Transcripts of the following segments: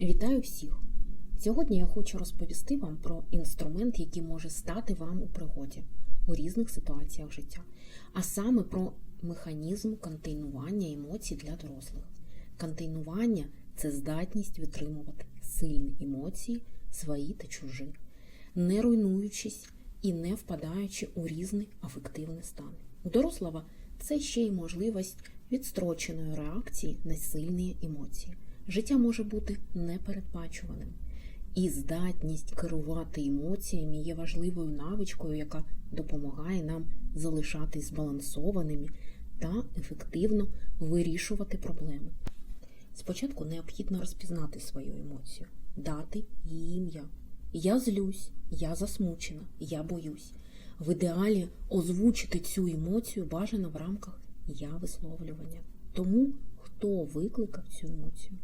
Вітаю всіх! Сьогодні я хочу розповісти вам про інструмент, який може стати вам у пригоді у різних ситуаціях життя, а саме про механізм контейнування емоцій для дорослих. Контейнування це здатність витримувати сильні емоції, свої та чужі, не руйнуючись і не впадаючи у різний афективний стан. У дорослого це ще й можливість відстроченої реакції на сильні емоції. Життя може бути непередбачуваним, і здатність керувати емоціями є важливою навичкою, яка допомагає нам залишатись збалансованими та ефективно вирішувати проблеми. Спочатку необхідно розпізнати свою емоцію, дати їй ім'я. Я злюсь, я засмучена, я боюсь. В ідеалі озвучити цю емоцію бажано в рамках я висловлювання. Тому, хто викликав цю емоцію,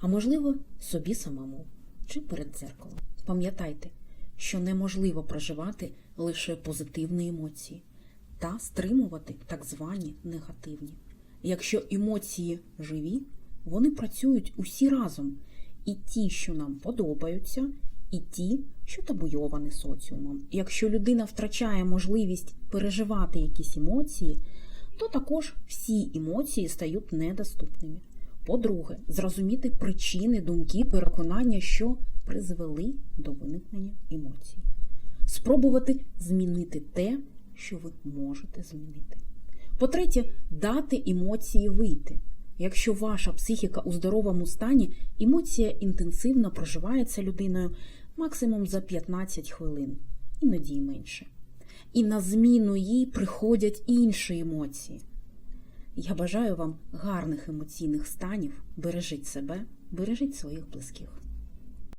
а можливо, собі самому чи перед дзеркалом. Пам'ятайте, що неможливо проживати лише позитивні емоції та стримувати так звані негативні. Якщо емоції живі, вони працюють усі разом, і ті, що нам подобаються, і ті, що табуйовані соціумом. Якщо людина втрачає можливість переживати якісь емоції, то також всі емоції стають недоступними. По-друге, зрозуміти причини, думки, переконання, що призвели до виникнення емоцій. Спробувати змінити те, що ви можете змінити. По-третє, дати емоції вийти. Якщо ваша психіка у здоровому стані, емоція інтенсивно проживається людиною максимум за 15 хвилин, іноді й менше. І на зміну їй приходять інші емоції. Я бажаю вам гарних емоційних станів. Бережіть себе, бережіть своїх близьких.